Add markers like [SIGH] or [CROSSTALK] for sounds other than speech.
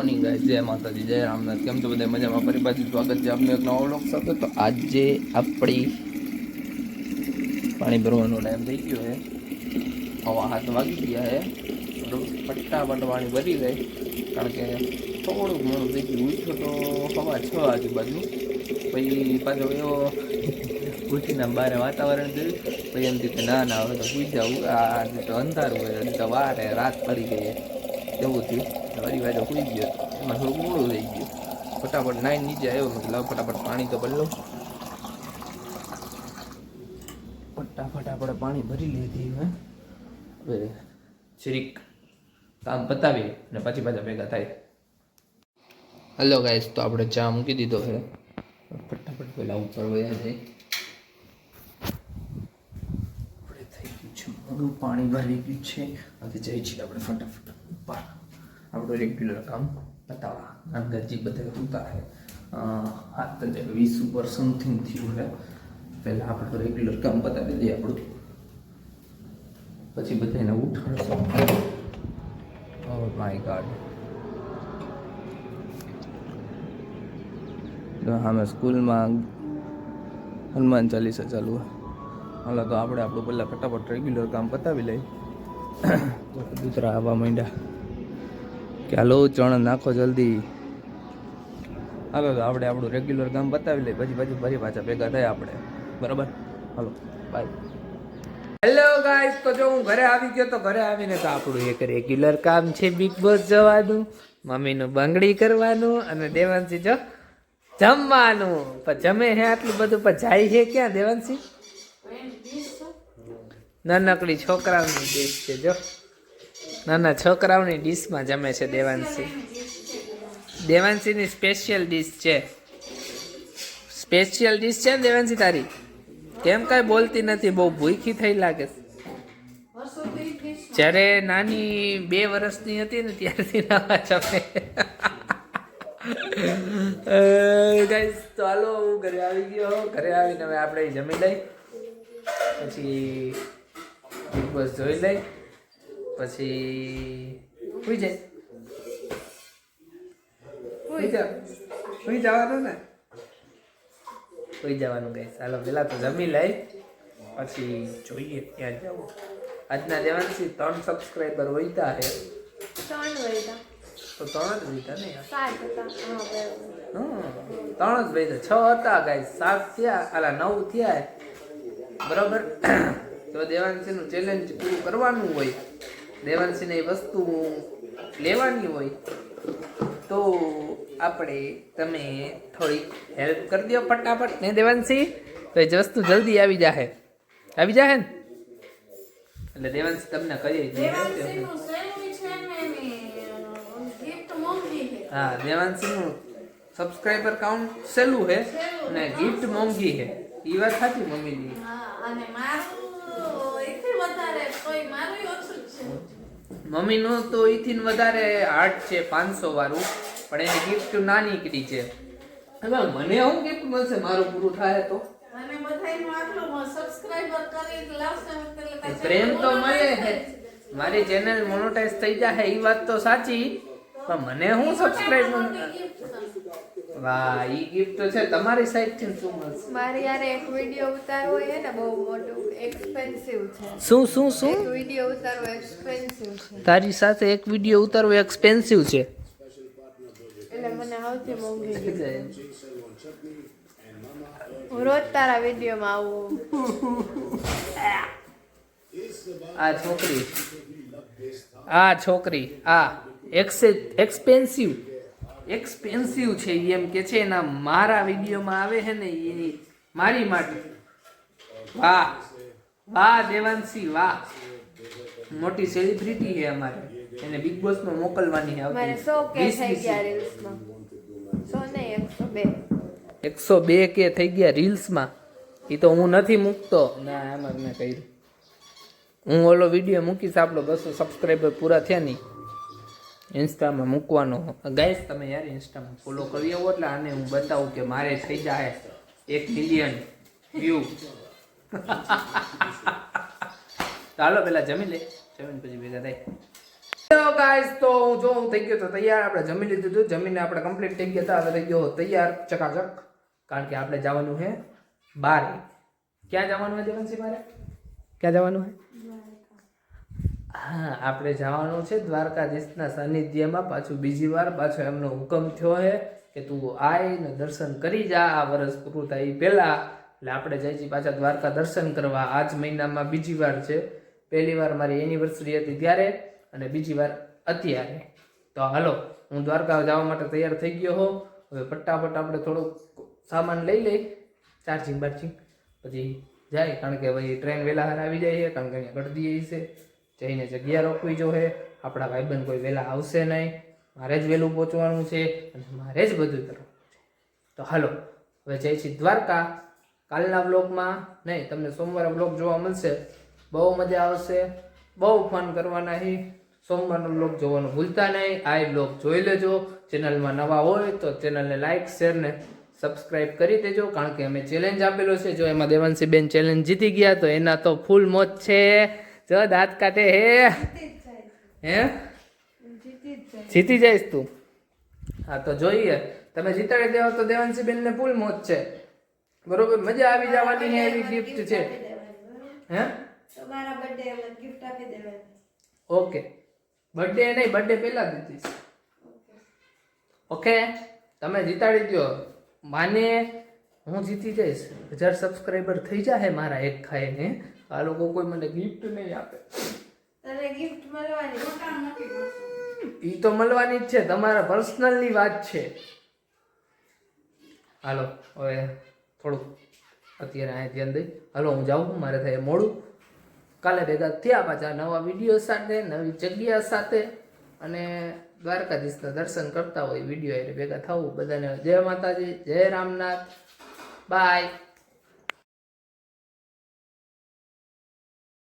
Morning guys જય માતાજી, જય રામનાથ. કેમ છો બધા? મજામાં? ફરી પાછું સ્વાગત છે આપનું એક નવો વ્લોગ સાથે. તો આજે આપણી પાણી ભરવાનો ટાઈમ થઈ ગયો છે. હવા હાથ વાગી ગયા છે. ફટાફટ પાણી ભરી જાય કારણ કે થોડુંક મોડું થઈ ગયું. ઉઠ્યો તો હવા છ આજુબાજુ પછી પાછો એવો ઉઠીને બહાર વાતાવરણ જોયું. પછી એમ થયું ના ના, હવે તો જાવું આ તો અંધારું હોય તો વાર રાત પડી ગઈ. એવું થયું. વળી વાજો સુઈ ગયો. એમાં થોડું મોડું થઈ ગયું. ફટાફટ નાઈ નીચે આવ્યો. મેં લાવ ફટાફટ પાણી તો લઉં. ફટાફટ આપણે પાણી ભરી લીધી હવે જરીક કામ પતાવી અને પછી પાછા ભેગા થાય. હલો ગાઈસ તો આપણે ચા મૂકી દીધો છે ફટાફટ પેલા ઉપર વયા જાય. આપણે થઈ ગયું છે મોડું પાણી ભરી ગયું છે. હવે જઈ છીએ આપણે ફટાફટ. ઉપર. આપણું રેગ્યુલર કામ બતાવવા. નાનગરજી બધા ઉતા છે હાથ તો વીસ ઉપર સમથિંગ થયું છે પહેલાં આપણે રેગ્યુલર કામ બતાવી દઈએ આપણું. પછી બધાને ઉઠાડશો. ઓ માય ગાડ અમે સ્કૂલમાં હનુમાન ચાલીસા ચાલુ હાલો તો આપણે આપણું પહેલાં ફટાફટ રેગ્યુલર કામ પતાવી લઈએ. [COUGHS] દૂતરા આવવા માંડ્યા. કે હાલો ચણ નાખો જલ્દી. હાલો આપણે આપણું રેગ્યુલર કામ બતાવી લઈએ. પછી પછી ફરી પાછા ભેગા થાય આપણે. બરાબર? હાલો બાય હેલો ગાઈસ તો જો હું ઘરે આવી ગયો તો ઘરે આવીને તો આપણું એક રેગ્યુલર કામ છે બિગ બોસ જવાનું મમ્મીનું બંગડી કરવાનું અને દેવાંશી જો જમવાનું. પણ જમે હે આટલું બધું પણ જાય છે ક્યાં દેવાંશી? નાનકડી છોકરાઓની દેશ છે જો. નાના છોકરાઓની ડીશમાં જમે છે દેવાંશી. દેવાંશીની સ્પેશિયલ ડીશ છે. સ્પેશિયલ ડીશ છે ને દેવાંશી તારી? કેમ કાંઈ બોલતી નથી, બહુ ભૂખી થઈ લાગે જ્યારે નાની બે વર્ષની હતી ને ત્યારથી નવા જમે. હાલો, હું ઘરે આવી ગયો. ઘરે આવીને હવે આપણે જમી લઈ પછી બિગ બોસ જોઈ લઈ પછી સુઈ જાય. સુઈ જા. સુઈ જવાનું ને? સુઈ જવાનું ગઈ ચાલો પેલા તો જમી લઈ. પછી જોઈએ ક્યાં જવું. આજના દેવાંશી ત્રણ સબસ્ક્રાઈબર વહીતા હે. ત્રણ વહીતા તો ત્રણ જ વહીતા ને ત્રણ જ વહીતા છ હતા ગાય સાત થયા આલા નવ થયા બરોબર? તો દેવાંશીનું ચેલેન્જ પૂરું કરવાનું હોય. દેવાંશીને વસ્તુ લેવાની હોય તો આપણે તમે થોડીક હેલ્પ કરી દો ફટાફટ ને દેવાંશી? તો એ વસ્તુ જલ્દી આવી જાહે. આવી જાહે ને? એટલે દેવાંશી તમને છે હા દેવાંશીનું સબસ્ક્રાઈબર કાઉન્ટ સહેલું છે અને ગિફ્ટ મોંઘી છે. એ વાત સાચી મમ્મીની અને મારું વધારે કોઈ મારું મમ્મીનું તો એથી વધારે હાર્ટ છે પાંચસો વાળું પણ એની ગિફ્ટ નાની નીકળી છે. હવે મને શું ગિફ્ટ મળશે? મારું પૂરું થાય તો? પ્રેમ તો મળે છે મારી ચેનલ મોનોટાઈઝ થઈ જાય એ વાત તો સાચી પણ મને હું સબસ્ક્રાઈબ. વાહ ઈ ગિફ્ટ છે તમારી સાઈડથી શું મળશે? મારે યારે એક વીડિયો ઉતારવો છે ને બહુ મોટું એક્સપેન્સિવ છે. શું શું શું? એક વિડિયો ઉતારવો એક્સપેન્સિવ છે. તારી સાથે એક વીડિયો ઉતારવો એક્સપેન્સિવ છે. એટલે મને આવતી મોંઘી. હું રોજ તારા વિડીયોમાં આવું. આ છોકરી. આ છોકરી આ. એક્સપેન્સિવ એક્સપેન્સિવ છે એમ કે છે એના મારા વિડીયોમાં આવે છે ને એ મારી માટે. વાહ વાહ દેવાંશી વાહ. મોટી સેલિબ્રિટી છે અમારે. એને બિગ બોસમાં મોકલવાની આવતી. સો કે થઈ ગયા રીલ્સમાં સો નહીં એકસો બે. કે થઈ ગયા રીલ્સમાં એ તો હું નથી મૂકતો. ના આમાં મેં કહ્યું હું ઓલો વીડિયો મૂકીશ આપણો બસો સબસ્ક્રાઈબર પૂરા થયા નહીં. ઇન્સ્ટામાં મૂકવાનો. ગાઈસ તમે યાર ઇન્સ્ટામાં ફોલો કરી આવો એટલે આને હું બતાવું કે મારે થઈ જાય એક મિલિયન વ્યૂ ચાલો પેલા જમી લે. જમીન પછી ભેગા થાય. ગાઈસ તો હું જો, હું થઈ ગયો તો તૈયાર. આપણે જમી લીધું હતું જમીને આપણે કમ્પ્લીટ થઈ ગયા હતા. હવે થઈ ગયો તૈયાર, ચકાચક. કારણ કે આપણે જવાનું છે બારે. ક્યાં જવાનું છે દેવનસિંહ મારે? ક્યાં જવાનું છે હા, આપણે જવાનું છે દ્વારકાધીશના સાનિધ્યમાં. પાછું બીજી વાર પાછો એમનો હુકમ થયો છે કે તું આય ને દર્શન કરી જા આ વર્ષ પૂરું થાય એ પહેલાં. એટલે આપણે જઈએ છીએ પાછા દ્વારકા દર્શન કરવા. આ જ મહિનામાં બીજી વાર છે. પહેલી વાર મારી એનિવર્સરી હતી ત્યારે અને બીજી વાર અત્યારે. તો હાલો, હું દ્વારકા જવા માટે તૈયાર થઈ ગયો હોઉં. હવે ફટાફટ આપણે થોડોક સામાન લઈ લઈ. ચાર્જિંગ બાર્જિંગ. પછી જાય, કારણ કે ભાઈ ટ્રેન વહેલા હાર આવી જાય છે, કારણ કે અહીંયા ગળદી છે. જઈને જગ્યા રોકવી જોઈએ આપણા ભાઈબંધ કોઈ વહેલા આવશે નહીં. મારે જ વહેલું પહોંચવાનું છે અને મારે જ બધું કરવાનું છે. તો હાલો, હવે જય શ્રી દ્વારકા. કાલના બ્લોગમાં નહીં, તમને સોમવારે બ્લોગ જોવા મળશે. બહુ મજા આવશે. બહુ ફન કરવાના હી. સોમવારનો બ્લોગ જોવાનું ભૂલતા નહીં. આ બ્લોગ જોઈ લેજો. ચેનલમાં નવા હોય તો ચેનલને લાઇક શેર ને સબસ્ક્રાઇબ કરી દેજો. કારણ કે અમે ચેલેન્જ આપેલો છે. જો એમાં દેવાંશી બેન ચેલેન્જ જીતી ગયા તો એના તો ફૂલ મોજ છે. જો દાંત કાઢે હે. હે? જીતી જઈશ તું. હા તો જોઈએ. તમે જીતાડી દેવો તો દેવાંશી બેનને ફૂલ મોજ છે. બરોબર? મજા આવી જવાની ને એવી ગિફ્ટ છે. હે? તમારા બર્થડે એમ ગિફ્ટ આપી દેવાની. ઓકે. બર્થડે નહીં બર્થડે પહેલા દીધી ઓકે? તમે જીતાડી દો માને હું જીતી જઈશ. હજાર સબસ્ક્રાઈબર થઈ જાય મારા એક ખાઈને. આ લોકો કોઈ મને ગિફ્ટ નહીં આપે. તને ગિફ્ટ મળવાની એ તો મળવાની જ છે તમારા પર્સનલની વાત છે. હાલો હવે થોડુંક અત્યારે અહીંયા ધ્યાન દઈ. હાલો હું જાઉં મારે થાય મોડું. કાલે ભેગા થયા પાછા નવા વીડિયો સાથે નવી જગ્યા સાથે. અને દ્વારકાધીશના દર્શન કરતા હોય વીડિયો એટલે ભેગા થવું. બધાને જય માતાજી જય રામનાથ. બાય